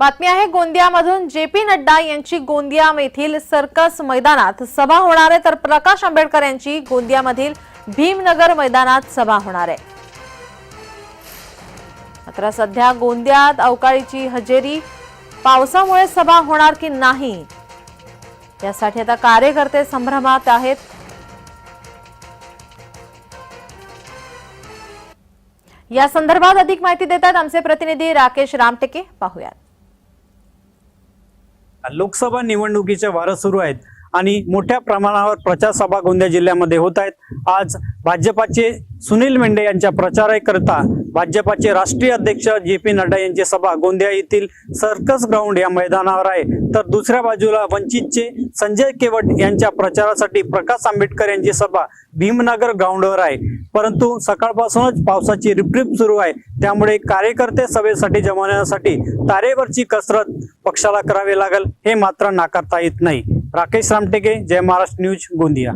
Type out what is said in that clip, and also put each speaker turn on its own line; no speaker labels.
बातमी आहे गोंदियामधून J P Nadda यांची गोंदिया येथील सर्कस मैदानात सभा होणार आहे. तर प्रकाश आंबेडकर यांची गोंदियामधील भीमनगर मैदानात सभा होणार आहे. मात्र सध्या गोंदियात अवकाळीची हजेरी पावसामुळे सभा होणार की नाही यासाठी आता कार्यकर्ते संभ्रमात आहेत. या संदर्भात अधिक माहिती देतात आमचे प्रतिनिधी राकेश रामटेके. पाहूयात.
लोकसभा निवडणुकीचे वारं सुरू आहेत आणि मोठ्या प्रमाणावर प्रचार सभा गोंदिया जिल्ह्यामध्ये होत आहेत. आज भाजपाचे सुनील मेंढे यांच्या प्रचाराकरता भाजपाचे राष्ट्रीय अध्यक्ष जे पी नड्डा यांची सभा गोंदिया येथील सर्कस ग्राउंड या मैदानावर आहे. तर दुसऱ्या बाजूला वंचितचे संजय केवट यांच्या प्रचारासाठी प्रकाश आंबेडकर यांची सभा भीमनगर ग्राउंडवर आहे. परंतु सकाळपासूनच पावसाची रिपरिप सुरू आहे. त्यामुळे कार्यकर्ते सभेसाठी जमवण्यासाठी तारेवरची कसरत पक्षाला करावी लागेल हे मात्र नाकारता येत नाही. राकेश रामटेके जय महाराष्ट्र न्यूज गोंदिया.